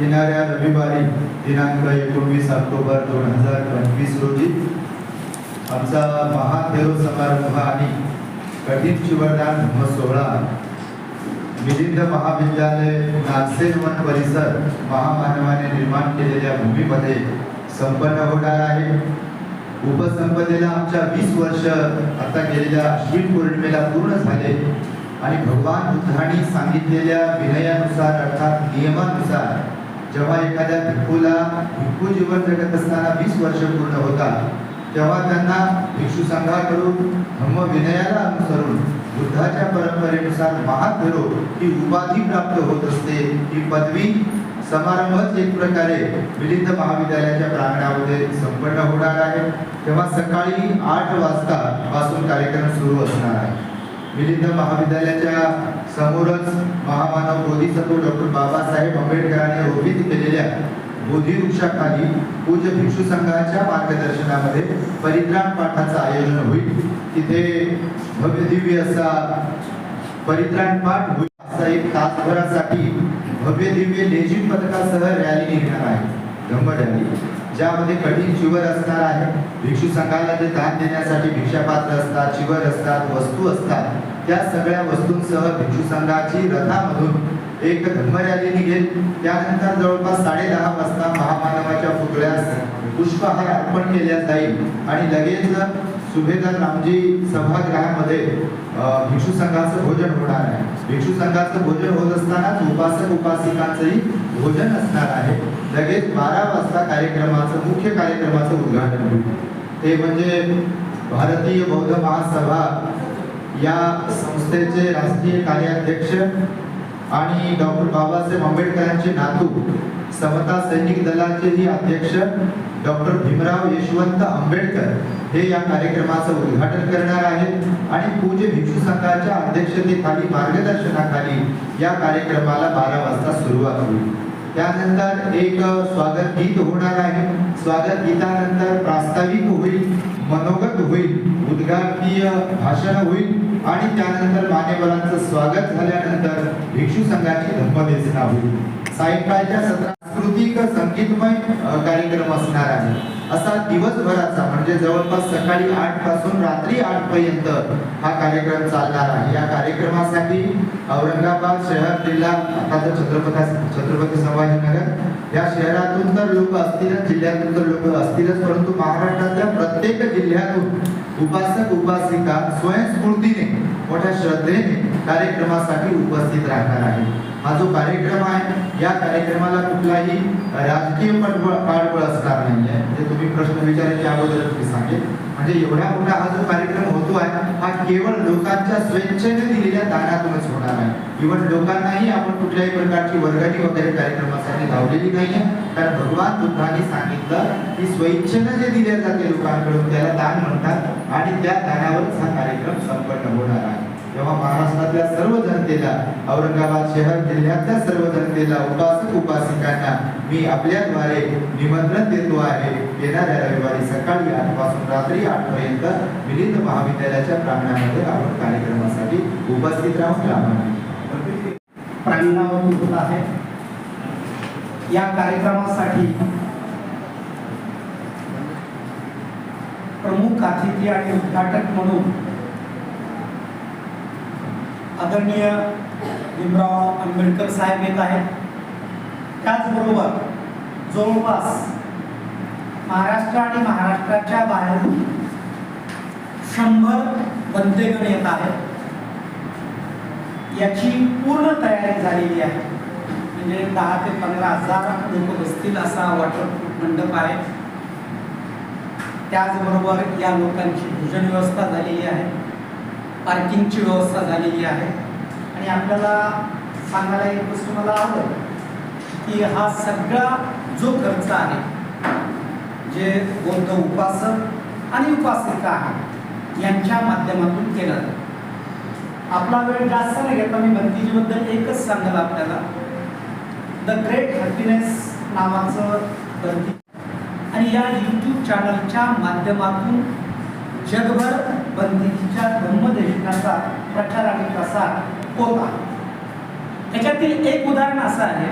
येणाऱ्या रविवारी दिनांक एकोणवीस ऑक्टोबर दोन हजार पंचवीस रोजी आमचा महादेव समारंभ आणि कठीण शिवरदान सोहळा मिलिंद महाविद्यालय नागसेनवन परिसर महामानवाने निर्माण केलेल्या भूमीमध्ये संपन्न होणार आहे. उपसंपदेला आमच्या वीस वर्ष आता गेलेल्या अश्विन पौर्णिमेला पूर्ण झाले आणि भगवान बुद्धांनी सांगितलेल्या विनयानुसार अर्थात नियमानुसार जेव्हा एखाद्या भिक्खूला भिक्खू जीवन जगत असताना वीस वर्ष पूर्ण होतात तेव्हा त्यांना भिक्षू संघाकडून धम्म विनयाला अनुसरून बुद्धाच्या परंपरेनुसार महाथेरो ही उपाधी प्राप्त होत असते. ही पदवी समारंभच एक प्रकारे मिलिंद महाविद्यालयाच्या प्रांगणामध्ये संपन्न होणार आहे. तेव्हा सकाळी आठ वाजता पासून कार्यक्रम सुरू असणार आहे. मिलिंद महाविद्यालयाच्या समोरच बोधिसत्व डॉक्टर बाबासाहेब आंबेडकरांनी रोपित केलेल्या बोधिवृक्षाखाली पूज्य भिक्षू संघाच्या मार्गदर्शनामध्ये परित्राण पाठाचं आयोजन होईल. तिथे भव्य दिव्य असा परित्राण पाठ होईल. असा एक तासभरासाठी भव्य दिव्य लेझिम पथकासह रॅली निघणार आहे. धम्म रॅली ज्यामध्ये कठीण चिवर असणार आहे. भिक्षू संघाला जे दान देण्यासाठी भिक्षापात्र असतात चिवर असतात वस्तू असतात त्या सगळ्या वस्तूंसह भिक्षू संघाची रथामधून एक धम्म घेत निघेल त्यानंतर जवळपास साडे दहा वाजता महामानवाच्या पुतळ्यास पुष्पहार अर्पण केल्या जाईल. आणि लगेच सुभेदार रामजी सभागृहामध्ये भिक्षू संघाचं भोजन होणार आहे. भिक्षू संघाचं भोजन होत असतानाच उपासक उपासिकांचंही भोजन असणार आहे. लगेच बारा वाजता कार्यक्रमाचं मुख्य कार्यक्रमाचं उद्घाटन. होईल ते म्हणजे भारतीय बौद्ध महासभा या संस्थेचे राष्ट्रीय कार्याध्यक्ष आणि डॉक्टर बाबासाहेब आंबेडकरांचे नातू समता सैनिक दलाचेही अध्यक्ष डॉक्टर भीमराव यशवंत आंबेडकर हे या कार्यक्रमाचं उद्घाटन करणार आहेत. आणि पूज्य भिक्षू संघाच्या अध्यक्षतेखाली मार्गदर्शनाखाली या कार्यक्रमाला बारा वाजता सुरुवात होईल. त्यानंतर एक स्वागत गीत होणार आहे. स्वागत गीतानंतर प्रास्ताविक होईल मनोगत होईल उद्घाटनीय भाषण होईल. आणि त्यानंतर मान्यवरांचं स्वागत झाल्यानंतर भिक्षू संघाची धम्मदेसना होईल. सायंकाळच्या सत्रात सांस्कृतिक संगीतमय कार्यक्रम असणार आहे. असा दिवसभराचा म्हणजे जवळपास सकाळी आठपासून रात्री आठ पर्यंत हा कार्यक्रम चालणार आहे. या कार्यक्रमासाठी औरंगाबाद शहर जिल्हा आता छत्रपती छत्रपती संभाजीनगर या शहरातून तर लोक असतीलच जिल्ह्यातून तर लोक असतीलच परंतु महाराष्ट्रातल्या प्रत्येक जिल्ह्यातून उपासक उपासिका स्वयंस्फूर्तीने मोठ्या श्रद्धेने कार्यक्रमासाठी उपस्थित राहणार आहे हा जो कार्यक्रम आहे या कार्यक्रमाला कुठलाही राजकीय पाठबळ पाठबळ असणार नाही आहे म्हणजे तुम्ही प्रश्न विचारायच्या अगोदरच मी सांगेल. म्हणजे एवढा मोठा हा जो कार्यक्रम होतो आहे हा केवळ लोकांच्या स्वेच्छेने दिलेल्या दानातूनच होणार आहे. इव्हन लोकांनाही आपण कुठल्याही प्रकारची वर्गणी वगैरे कार्यक्रमासाठी लावलेली नाही आहे कारण भगवान बुद्धांनी सांगितलं की स्वेच्छेनं जे दिले जाते लोकांकडून त्याला दान म्हणतात आणि त्या दानावरच हा कार्यक्रम संपन्न होणार आहे. तेव्हा महाराष्ट्रातल्या सर्व जनतेला औरंगाबाद शहर जिल्ह्यातल्या सर्व जनतेला उपासक उपासिकांना मी आपल्याद्वारे निमंत्रण देतो आहे. येणाऱ्या रविवारी सकाळी आठपासून रात्री आठ पर्यंत मिलिंद महाविद्यालयाच्या प्रांगणामध्ये आपण कार्यक्रमासाठी उपस्थित राहून लाभान्वित प्रांगणावर होत आहे. या कार्यक्रमासाठी प्रमुख अतिथी आणि उद्घाटक म्हणून आदरणीय भीमराव आंबेडकर साहेब येत आहेत. त्याचबरोबर जवळपास महाराष्ट्र आणि महाराष्ट्राच्या बाहेरून शंभर बंदेगण येत आहेत. याची पूर्ण तयारी झालेली आहे. म्हणजे दहा ते पंधरा हजार लोक बसतील असा वॉटर मंडप आहे. त्याचबरोबर या लोकांची भोजन व्यवस्था झालेली आहे. पार्किंगची व्यवस्था झालेली आहे. आणि आपल्याला सांगायला एक गोष्ट मला आवडत की हा सगळा जो खर्च आहे जे बौद्ध उपासक आणि उपासिका आहे यांच्या माध्यमातून केला जातो. आपला वेळ जास्त नाही घेता मी भंतीजीबद्दल एकच सांगाल आपल्याला. द ग्रेट हॅपीनेस नावाचं भंती आणि या यूट्यूब चॅनलच्या माध्यमातून जगभर बंदीच्या धम्मदेशनाचा असा होता. त्याच्यातील एक उदाहरण असं आहे.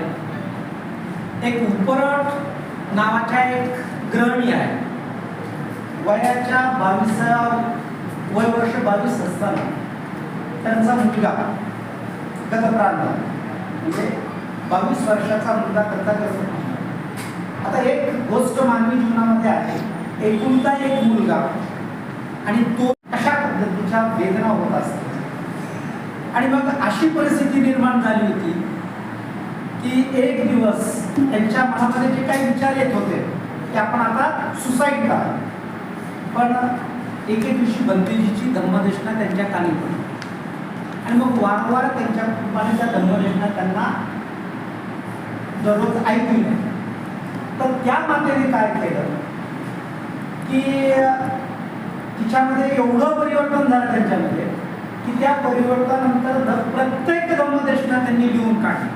एक उपरट नावाच्या एक ग्रहणी आहे. वयाच्या बावीस वय वर्ष बावीस असताना त्यांचा मुलगा गतप्रांत म्हणजे बावीस वर्षाचा मुलगा करता करत आता एक गोष्ट मानवी जीवनामध्ये आहे. एकुलता एक मुलगा आणि तो अशा पद्धतीच्या वेदना होत असतात आणि मग अशी परिस्थिती निर्माण झाली होती की एक दिवस त्यांच्या मनामध्ये जे काही विचार येत होते की आपण आता सुसाईड करा पण एके दिवशी बंदीजीची धम्मदेशना त्यांच्या कानी पडली. आणि मग वारंवार त्यांच्या कुटुंबाने त्या धम्मदेशना त्यांना दररोज ऐकली तर त्या मातेने काय केलं? की तिच्यामध्ये एवढं परिवर्तन झालं त्यांच्यामध्ये. की त्या परिवर्तनानंतर ध- प्रत्येक धर्मदेशना त्यांनी लिहून काढली.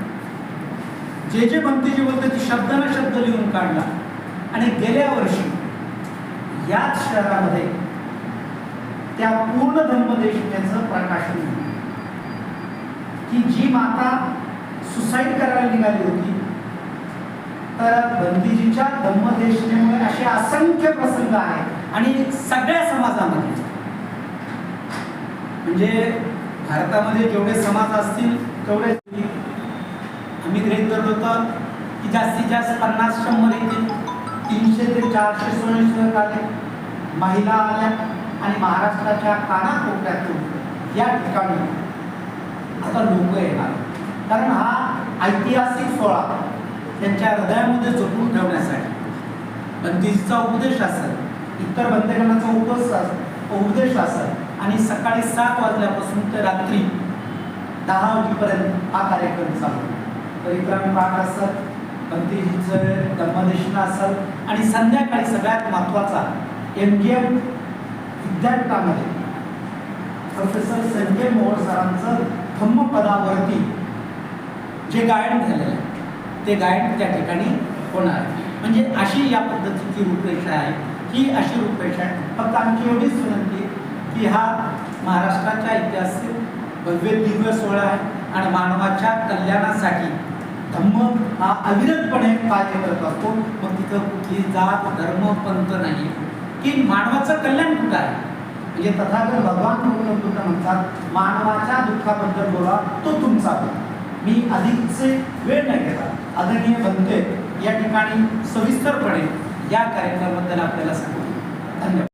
जे जे भक्तीजी बोलते ते शब्द शब्द लिहून काढला. आणि गेल्या वर्षी याच शहरामध्ये त्या पूर्ण धर्मदेशनेचं प्रकाशन झालं. की जी माता सुसाईड करायला निघाली होती तर बंदीजीच्या धम्मदेशनेमुळे असे असंख्य प्रसंग आहेत. आणि सगळ्या समाजामध्ये म्हणजे भारतामध्ये जेवढे समाज असतील तेवढे आम्ही गृहीत धरत होतो की जास्तीत जास्त पन्नास शंभर येतील. तीनशे ते चारशे स्वयंसेवक आले. महिला आल्या आणि महाराष्ट्राच्या कानाकोपऱ्यातून या ठिकाणी आता लोक येणार. कारण हा ऐतिहासिक सोहळा त्यांच्या हृदयामध्ये जपून ठेवण्यासाठी. बंदीचा उपदेश असेल इतर बंदकांचा उपस उपदेश असेल आणि सकाळी सात वाजल्यापासून ते रात्री दहा वाजेपर्यंत हा कार्यक्रम चालू परिक्रम पाठ असत बंदीजीचं धर्मदेशना असत आणि संध्याकाळी सगळ्यात महत्त्वाचा एम जी एम विद्यापीठामध्ये प्रोफेसर संजय मोहोळ सरांचं धम्मपदावरती जे गायन झालेलं आहे ते गायन त्या ठिकाणी होणार म्हणजे अशी या पद्धतीची रूपरेषा आहे. ही अशी रूपरेषा आहे. फक्त आमची एवढीच विनंती की हा महाराष्ट्राच्या ऐतिहासिक भव्य दिव्य सोहळा आहे आणि मानवाच्या कल्याणासाठी धम्म हा अविरतपणे कार्य करत असतो. मग तिथं कुठली जात धर्म पंथ नाही. की मानवाचं कल्याण कुठं आहे? म्हणजे तथागत भगवान गौतम बुद्ध म्हणतात मानवाच्या दुःखाबद्दल बोला तो तुमचा मी अधिकचे वेळ नाही घेता आदरणीय बनते या ठिकाणी सविस्तरपणे या कार्यक्रमाबद्दल आपल्याला सांगू. धन्यवाद.